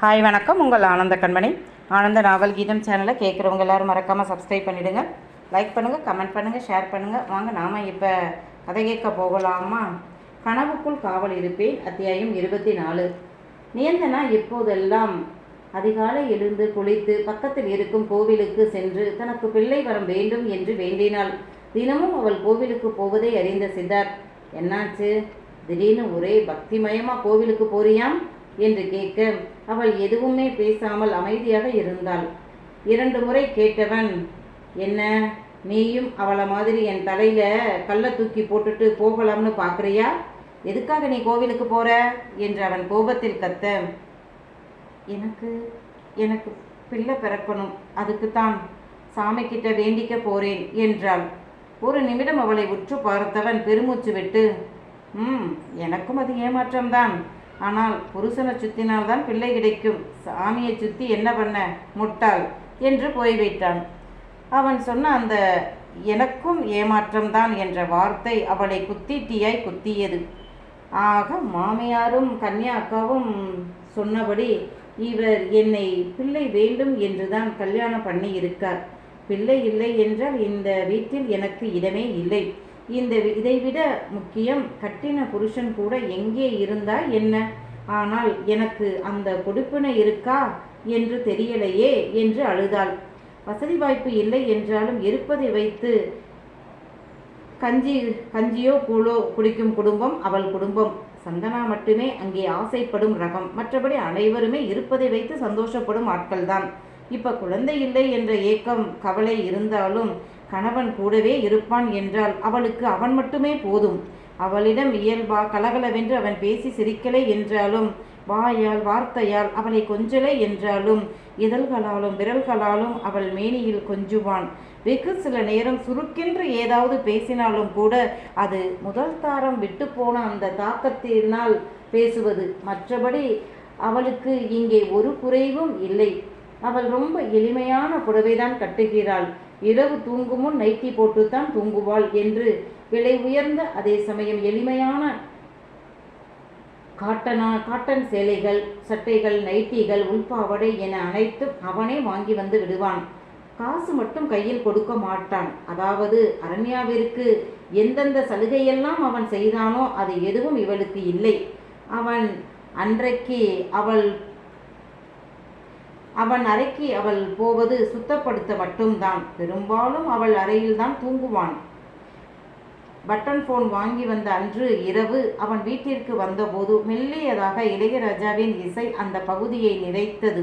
Hi வணக்கம். உங்கள் ஆனந்த கண்மணி. ஆனந்த நாவல் கீதம் சேனலை கேட்குறவங்க எல்லோரும் மறக்காமல் சப்ஸ்கிரைப் பண்ணிவிடுங்க லைக் பண்ணுங்கள் கமெண்ட் பண்ணுங்கள் ஷேர் பண்ணுங்கள் வாங்க நாம் இப்போ கதை கேட்க போகலாமா? கனவுக்குள் காவல் இருப்பேன். அத்தியாயம் இருபத்தி நாலு நியந்தனா எப்போதெல்லாம்? அதிகாலை எழுந்து குளித்து பக்கத்தில் இருக்கும் கோவிலுக்கு சென்று தனக்கு பிள்ளை வரம் வேண்டும் என்று வேண்டினாள். தினமும் அவள் கோவிலுக்கு போவதை அறிந்த சித்தார்த் என்னாச்சு? திடீர்னு ஒரே பக்திமயமாக கோவிலுக்கு போறியாம்? என்று கேட்க அவள் எதுவுமே பேசாமல் அமைதியாக இருந்தாள். இரண்டு முறை கேட்டவன் என்ன நீயும் அவளை மாதிரி என் தலையில் கல்லை தூக்கி போட்டுட்டு போகலாம்னு பார்க்குறியா எதுக்காக நீ கோவிலுக்கு போகிற என்று அவன் கோபத்தில் கத்த எனக்கு எனக்கு பிள்ளை பிறக்கணும். அதுக்குத்தான் சாமி கிட்ட வேண்டிக்க போறேன் என்றாள். ஒரு நிமிடம் அவளை உற்று பார்த்தவன் பெருமூச்சு விட்டு ம் எனக்கும் அது ஏமாற்றம்தான். ஆனால் புருஷனை சுத்தினால்தான் பிள்ளை கிடைக்கும். சாமியை சுத்தி என்ன பண்ண? முட்டாள் என்று போய்விட்டான். அவன் சொன்ன அந்த எனக்கும் ஏமாற்றம்தான் என்ற வார்த்தை அவளை குத்திட்டியாய் குத்தியது. ஆக மாமியாரும் கன்யா அக்காவும் சொன்னபடி இவர் என்னை பிள்ளை வேண்டும் என்றுதான் கல்யாணம் பண்ணி இருக்கார் பிள்ளை இல்லை என்றால் இந்த வீட்டில் எனக்கு இடமே இல்லை. இந்த வி- இதைவிட முக்கியம் கட்டின புருஷன் கூட எங்கே இருந்தா என்ன? ஆனால் எனக்கு அந்த கொடுப்பினை இருக்கா என்று தெரியலையே என்று அழுதாள். வசதி வாய்ப்பு இல்லை என்றாலும் இருப்பதை வைத்து கஞ்சி கஞ்சியோ கூழோ குடிக்கும் குடும்பம் அவள் குடும்பம். சந்தனா மட்டுமே அங்கே ஆசைப்படும் ரகம். மற்றபடி அனைவருமே இருப்பதை வைத்து சந்தோஷப்படும் ஆட்கள்தான். இப்போ குழந்தை இல்லை என்ற ஏக்கம் கவலை இருந்தாலும் கணவன் கூடவே இருப்பான் என்றால் அவளுக்கு அவன் மட்டுமே போதும். அவளிடம் இயல்பா கலகலவென்று அவன் பேசி சிரிக்கலை என்றாலும் வாயால் வார்த்தையால் அவளை கொஞ்சலை என்றாலும் இதழ்களாலும் விரல்களாலும் அவள் மேனியில் கொஞ்சுவான். வெகு சில நேரம் சுருக்கென்று ஏதாவது பேசினாலும் கூட அது முதல் தாரம் விட்டு போன அந்த தாக்கத்தினால் பேசுவது. மற்றபடி அவளுக்கு இங்கே ஒரு குறைவும் இல்லை. அவள் ரொம்ப எளிமையான புடவைதான் கட்டுகிறாள். இரவு தூங்கும் முன் நைட்டி போட்டுத்தான் தூங்குவாள் என்று விலை உயர்ந்த அதே சமயம் எளிமையான காட்டனா காட்டன் சேலைகள் சட்டைகள் நைட்டிகள் உள்பாவடை என அனைத்தும் அவனே வாங்கி வந்து விடுவான். காசு மட்டும் கையில் கொடுக்க மாட்டான். அதாவது அரண்யாவிற்கு எந்தெந்த சலுகையெல்லாம் அவன் செய்தானோ அது எதுவும் இவளுக்கு இல்லை. அவன் அன்றைக்கு அவள் அவன் அறைக்கு அவள் போவது சுத்தப்படுத்த மட்டும்தான். பெரும்பாலும் அவள் அறையில்தான் தூங்குவான். பட்டன் ஃபோன் வாங்கி வந்த அன்று இரவு அவன் வீட்டிற்கு வந்தபோது மெல்லியதாக இளையராஜாவின் இசை அந்த பகுதியை நிறைத்தது.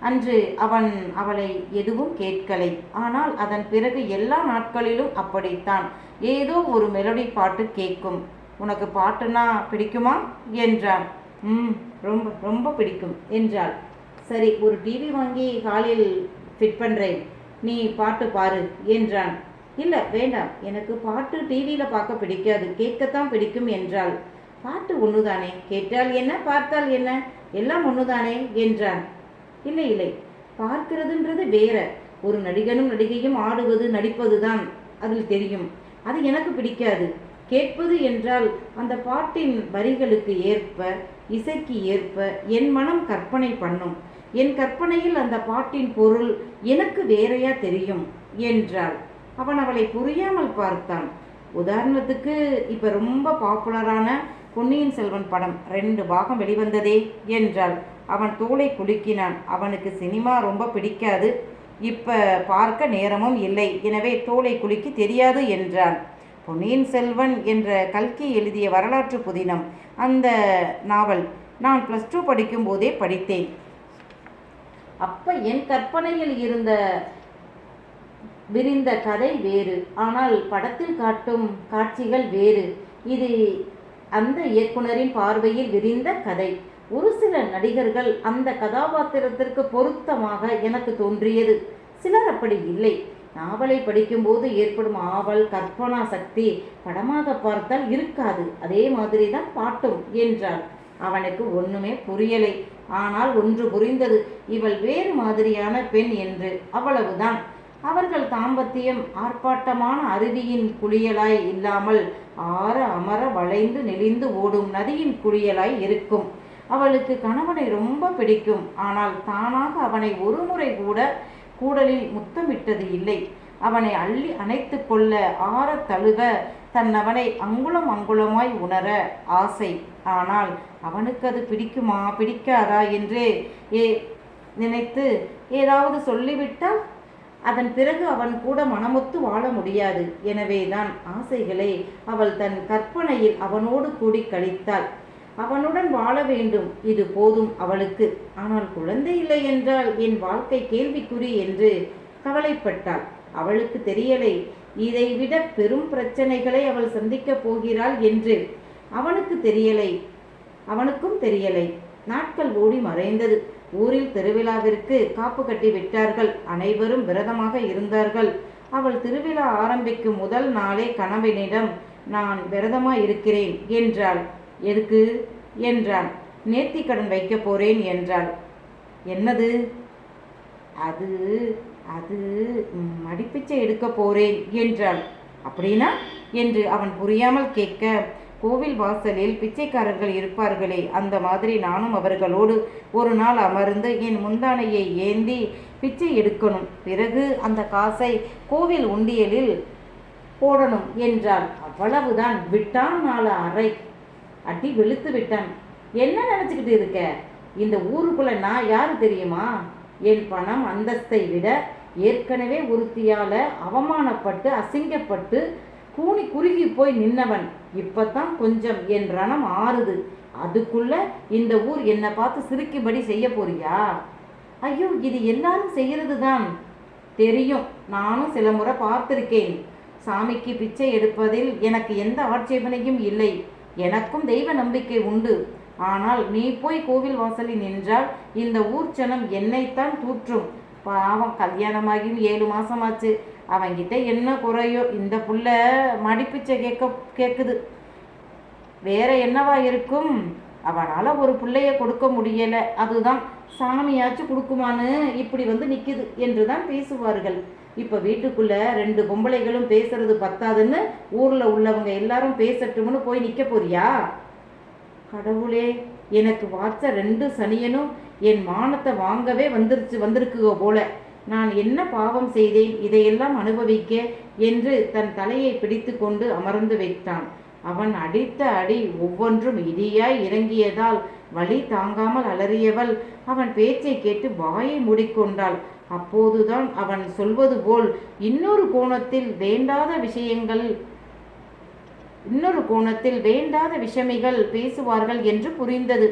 அன்று அவன் அவளை எதுவும் கேட்கலை. ஆனால் அதன் பிறகு எல்லா நாட்களிலும் அப்படித்தான். ஏதோ ஒரு மெலடி பாட்டு கேட்கும். உனக்கு பாட்டுனா பிடிக்குமா? என்றான். ம் ரொம்ப ரொம்ப பிடிக்கும் என்றாள். சரி ஒரு டிவி வாங்கி ஹாலில் ஃபிட் பண்ணுறேன் நீ பாட்டு பாரு என்றான். இல்லை வேண்டாம். எனக்கு பாட்டு டிவியில் பார்க்க பிடிக்காது. கேட்கத்தான் பிடிக்கும் என்றாள். பாட்டு ஒன்றுதானே கேட்டால் என்ன? பார்த்தால் என்ன? எல்லாம் ஒன்றுதானே என்றான். இல்லை இல்லை. பார்க்கிறதுன்றது வேற. ஒரு நடிகனும் நடிகையும் ஆடுவது நடிப்பது தான் அதில் தெரியும். அது எனக்கு பிடிக்காது. கேட்பது என்றால் அந்த பாட்டின் வரிகளுக்கு ஏற்ப இசைக்கு ஏற்ப என் மனம் கற்பனை பண்ணும். என் கற்பனையில் அந்த பாட்டின் பொருள் எனக்கு வேறையா தெரியும் என்றாள். அவன் அவளை புரியாமல் பார்த்தான். உதாரணத்துக்கு இப்போ ரொம்ப பாப்புலரான பொன்னியின் செல்வன் படம் ரெண்டு பாகம் வெளிவந்ததே என்றாள். அவன் தோளை குலுக்கினான். அவனுக்கு சினிமா ரொம்ப பிடிக்காது. இப்போ பார்க்க நேரமும் இல்லை. எனவே தோலை குலுக்கி தெரியாது என்றான். பொன்னியின் செல்வன் என்ற கல்கி எழுதிய வரலாற்று புதினம் அந்த நாவல் நான் ப்ளஸ் டூ படிக்கும்போதே படித்தேன். அப்ப என் கற்பனையில் இருந்த விரிந்த கதை வேறு ஆனால் படத்தில் காட்டும் காட்சிகள் வேறு. இது அந்த இயக்குனரின் பார்வையில் விரிந்த கதை. ஒரு சில நடிகர்கள் அந்த கதாபாத்திரத்திற்கு பொருத்தமாக எனக்கு தோன்றியது. சிலர் அப்படி இல்லை. நாவலை படிக்கும்போது ஏற்படும் ஆவல் கற்பனா சக்தி படமாக பார்த்தால் இருக்காது. அதே மாதிரி தான் பாட்டும் என்றார் அவனுக்கு ஒண்ணுமே புரியலை. ஆனால் ஒன்று புரிந்தது. இவள் வேறு மாதிரியான பெண் என்று. அவ்வளவுதான். அவர்கள் தாம்பத்தியம் ஆர்ப்பாட்டமான அருவியின் குளியலாய் இல்லாமல் ஆற அமர வளைந்து நெளிந்து ஓடும் நதியின் குளியலாய் இருக்கும். அவளுக்கு கணவனை ரொம்ப பிடிக்கும். ஆனால் தானாக அவனை ஒரு முறை கூட கூடலில் முத்தமிட்டது இல்லை. அவனை அள்ளி அணைத்து கொள்ள ஆற தழுவ தன்னவனை அங்குலம் அங்குலமாய் உணர ஆசை. ஆனால் அவனுக்கு அது பிடிக்குமா பிடிக்காதா என்று ஏ நினைத்து ஏதாவது சொல்லிவிட்டால் அதன் பிறகு அவன் கூட மனமொத்து வாழ முடியாது. எனவேதான் ஆசைகளை அவள் தன் கற்பனையில் அவனோடு கூடி கழித்தாள். அவனுடன் வாழ வேண்டும். இது போதும் அவளுக்கு. ஆனால் குழந்தை இல்லை என்றால் என் வாழ்க்கை கேள்விக்குறி என்று கவலைப்பட்டாள். அவளுக்கு தெரியலை. இதைவிட பெரும் பிரச்சனைகளை அவள் சந்திக்கப் போகிறாள் என்று அவனுக்கு தெரியலை. அவனுக்கும் தெரியலை. நாட்கள் ஓடி மறைந்தது. ஊரில் திருவிழாவிற்கு காப்பு கட்டி விட்டார்கள். அனைவரும் விரதமாக இருந்தார்கள். அவள் திருவிழா ஆரம்பிக்கும் முதல் நாளே கணவனிடம் நான் விரதமாக இருக்கிறேன் என்றாள். எதுக்கு? என்றான். நேர்த்தி கடன் வைக்க போறேன் என்றாள். என்னது? அது அது மடிப்பிச்சை எடுக்க போறேன் என்றாள். அப்படின்னா? என்று அவன் புரியாமல் கேட்க கோவில் வாசலில் பிச்சைக்காரர்கள் இருப்பார்களே அந்த மாதிரி நானும் அவர்களோடு ஒரு நாள் அமர்ந்து என் முந்தானையை ஏந்தி பிச்சை எடுக்கணும். பிறகு அந்த காசை கோவில் உண்டியலில் போடணும் என்றாள். அவ்வளவுதான். விட்டான் நாலு அறை. அடி வெளுத்து விட்டான். என்ன நினச்சிக்கிட்டு இருக்க? இந்த ஊருக்குள்ள நான் யாரு தெரியுமா? என் பணம் அந்தஸ்தை விட ஏற்கனவே ஒருத்தியால் அவமானப்பட்டு அசிங்கப்பட்டு கூனி குறுகி போய் நின்னவன். இப்பதான் கொஞ்சம் என் ரணம் ஆறுது. அதுக்குள்ள இந்த ஊர் என்னை பார்த்து சிரிக்கும்படி செய்ய போறியா? ஐயோ இது எல்லாரும் செய்யறது தான் தெரியும் நானும் சில முறை பார்த்திருக்கேன். சாமிக்கு பிச்சை எடுப்பதில் எனக்கு எந்த ஆட்சேபனையும் இல்லை. எனக்கும் தெய்வ நம்பிக்கை உண்டு. ஆனால் நீ போய் கோவில் வாசலில் நின்றால் இந்த ஊர் ஜனம் என்னைத்தான் தூற்றும். பாவம் கல்யாணமாகியும் ஏழு மாசமாச்சு. அவங்கிட்ட என்ன குறையோ? இந்த புள்ள மடிப்பிச்சை கேட்க கேட்குது வேற என்னவா இருக்கும்? அவனால் ஒரு பிள்ளைய கொடுக்க முடியலை. அதுதான் சாமியாச்சும் கொடுக்குமான்னு இப்படி வந்து நிற்கிது என்று தான் பேசுவார்கள். இப்போ வீட்டுக்குள்ளே ரெண்டு பொம்பளைகளும் பேசுறது பத்தாதுன்னு ஊரில் உள்ளவங்க எல்லாரும் பேசட்டும்னு போய் நிற்க போறியா? கடவுளே எனக்கு வாச்ச ரெண்டு சனியனும் என் மானத்தை வாங்கவே வந்துருச்சு வந்திருக்குக போல. நான் என்ன பாவம் செய்தேன்? இதையெல்லாம் அனுபவிக்க என்று தன் தலையை பிடித்து கொண்டு அமர்ந்து வைத்தான். அவன் அடித்த அடி ஒவ்வொன்றும் இடியாய் இறங்கியதால் வழி தாங்காமல் அலறியவள். அவன் பேச்சை கேட்டு வாயை மூடிக்கொண்டாள். அப்போதுதான் அவன் சொல்வது போல் இன்னொரு கோணத்தில் வேண்டாத விஷயங்கள் இன்னொரு கோணத்தில் வேண்டாத விஷமிகள் பேசுவார்கள் என்று புரிந்தது.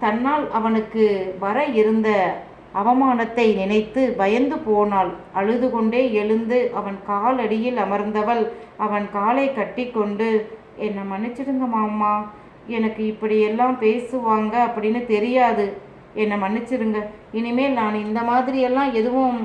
தன்னால் அவனுக்கு வர இருந்த அவமானத்தை நினைத்து பயந்து போனாள். அழுது கொண்டே எழுந்து அவன் காலடியில் அமர்ந்தவள். அவன் காலை கட்டிக்கொண்டு என்னை மன்னிச்சிடுங்க மாமா. எனக்கு இப்படியெல்லாம் பேசுவாங்க அப்படின்னு தெரியாது. என்னை மன்னிச்சிடுங்க இனிமேல் நான் இந்த மாதிரியெல்லாம் எதுவும்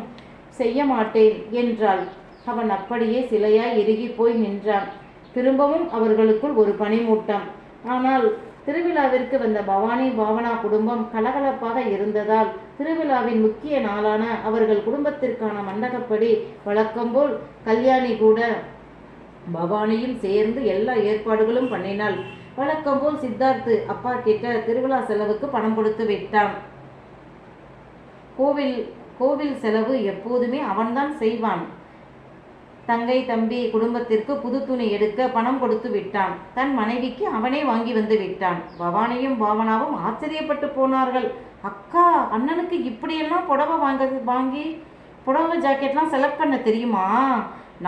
செய்ய மாட்டேன் என்றாள். அவன் அப்படியே சிலையாய் இறுகி போய் நின்றான். திரும்பவும் அவர்களுக்குள் ஒரு பனிமூட்டம். ஆனால் திருவிழாவிற்கு வந்த பவானி பாவனா குடும்பம் கலகலப்பாக இருந்ததால் திருவிழாவின் முக்கிய நாளான அவர்கள் குடும்பத்திற்கான மண்டகப்படி வழக்கம்போல் கல்யாணி கூட பவானியும் சேர்ந்து எல்லா ஏற்பாடுகளும் பண்ணினாள். வழக்கம்போல் சித்தார்த்து அப்பா கிட்ட திருவிழா செலவுக்கு பணம் கொடுத்து விட்டான். கோவில் கோவில் செலவு எப்போதுமே அவன்தான் செய்வான். தங்கை தம்பி குடும்பத்திற்கு புது துணி எடுக்க பணம் கொடுத்து விட்டான். தன் மனைவிக்கு அவனே வாங்கி வந்து விட்டான். பவானியும் பாவனாவும் ஆச்சரியப்பட்டு போனார்கள். அக்கா அண்ணனுக்கு இப்படியெல்லாம் புடவை வாங்க வாங்கி புடவை ஜாக்கெட்லாம் செலக்ட் பண்ண தெரியுமா?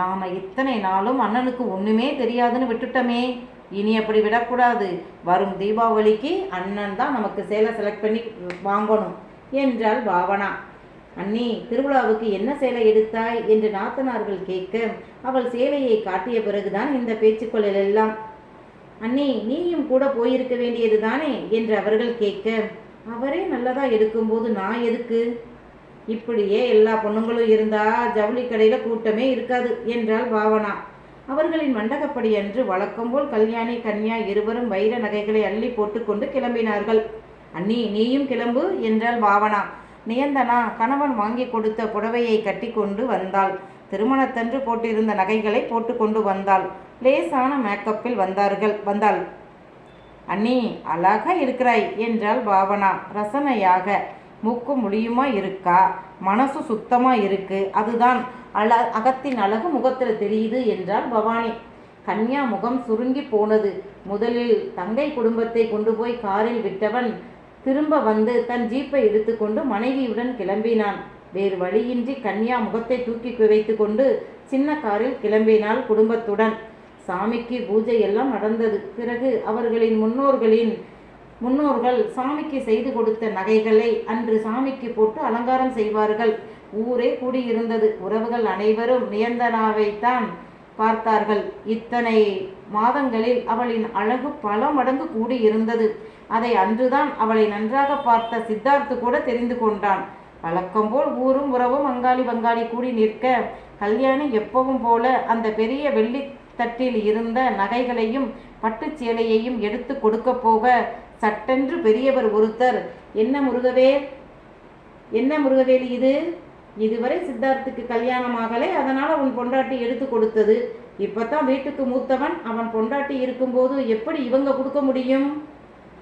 நாம இத்தனை நாளும் அண்ணனுக்கு ஒண்ணுமே தெரியாதுன்னு விட்டுட்டோமே. இனி அப்படி விடக்கூடாது. வரும் தீபாவளிக்கு அண்ணன் தான் நமக்கு சேலை செலக்ட் பண்ணி வாங்கணும் என்றாள் பாவனா. அண்ணி திருவிழாவுக்கு என்ன சேலை எடுத்தாய் என்று நாத்தனார்கள் கேட்க அவள் சேலையை காட்டிய பிறகுதான் இந்த பேச்சுக்களில் எல்லாம். அண்ணி நீயும் கூட போயிருக்க வேண்டியது தானே என்று அவர்கள் கேட்க அவரே நல்லதா எடுக்கும்போது நான் எதுக்கு? இப்படியே எல்லா பொண்ணுங்களும் இருந்தா ஜவுளி கடையில கூட்டமே இருக்காது என்றாள் பாவனா. அவர்களின் மண்டகப்படி அன்று வழக்கம்போல் கல்யாணி கன்யா இருவரும் வைர நகைகளை அள்ளி போட்டுக்கொண்டு கிளம்பினார்கள். அண்ணி நீயும் கிளம்பு என்றாள் பாவனா. நியந்தனா கணவன் வாங்கி கொடுத்த புடவையை கட்டிக்கொண்டு வந்தாள். திருமணத்தன்று போட்டிருந்த நகைகளை போட்டுக்கொண்டு வந்தாள். லேசான மேக்கப்பில் வந்தார்கள் வந்தாள். அண்ணி அழகா இருக்கிறாய் என்றாள் பாவனா. ரசனையாக மூக்கு முடியுமா இருக்கா? மனசு சுத்தமாக இருக்கு. அதுதான் அழ அகத்தின் அழகு முகத்தில் தெரியுது என்றாள் பவானி. கன்யா முகம் சுருங்கி போனது. முதலில் தங்கை குடும்பத்தை கொண்டு போய் காரில் விட்டவன் திரும்ப வந்து தன் ஜீப்பை எடுத்துக்கொண்டு மனைவியுடன் கிளம்பினான். வேறு வழியின்றி கன்யா முகத்தை தூக்கி வைத்து கொண்டு சின்ன காரில் கிளம்பினாள் குடும்பத்துடன். சாமிக்கு பூஜை எல்லாம் நடந்தது. பிறகு அவர்களின் முன்னோர்களின் முன்னோர்கள் சாமிக்கு செய்து கொடுத்த நகைகளை அன்று சாமிக்கு போட்டு அலங்காரம் செய்வார்கள். ஊரே கூடியிருந்தது. உறவுகள் அனைவரும் நியந்தனாவைத்தான் பார்த்தார்கள். இத்தனை மாதங்களில் அவளின் அழகு பல மடங்கு கூடியிருந்தது. அதை அன்றுதான் அவளை நன்றாக பார்த்த சித்தார்த்து கூட தெரிந்து கொண்டான். வழக்கம் போல் ஊரும் உறவும் அங்காளி பங்காளி கூடி நிற்க கல்யாணி எப்பவும் போல அந்த பெரிய வெள்ளி தட்டில் இருந்த நகைகளையும் பட்டுச் சேலையையும் எடுத்து கொடுக்க போக சட்டென்று பெரியவர் ஒருத்தர் என்ன முருகவேல் என்ன முருகவேல் இது? இதுவரை சித்தார்த்துக்கு கல்யாணம் ஆகலை அதனால் உன் பொண்டாட்டி எடுத்து கொடுத்தது. இப்பதான் வீட்டுக்கு மூத்தவன் அவன் பொண்டாட்டி இருக்கும்போது எப்படி இவங்க கொடுக்க முடியும்?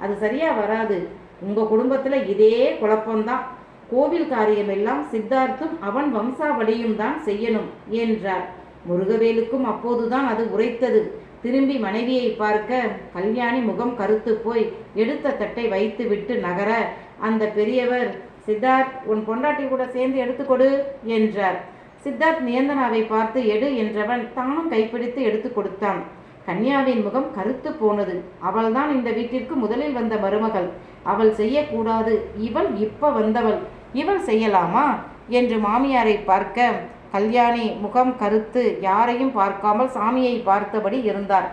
அது சரியா வராது. உங்க குடும்பத்துல இதே குழப்பம்தான். கோவில் காரியமெல்லாம் சித்தார்த்தும் அவன் வம்சாவளியும் தான் செய்யணும் என்றார். முருகவேலுக்கும் அப்போதுதான் அது உரைத்தது. திரும்பி மனைவியை பார்க்க கல்யாணி முகம் கருத்து போய் எடுத்த தட்டை வைத்து விட்டு நகர. அந்த பெரியவர் சித்தார்த் உன் பொண்டாட்டி கூட சேர்ந்து எடுத்துக்கொடு என்றார். சித்தார்த் நியந்தனாவை பார்த்து எடு என்றவன் தானும் கைப்பிடித்து எடுத்து கொடுத்தான். கன்யாவின் முகம் கருத்து போனது. அவள்தான் இந்த வீட்டிற்கு முதலில் வந்த மருமகள். அவள் செய்யக்கூடாது. இவள் இப்ப வந்தவள். இவள் செய்யலாமா? என்று மாமியாரை பார்க்க கல்யாணி முகம் கருத்து யாரையும் பார்க்காமல் சாமியை பார்த்தபடி இருந்தார்.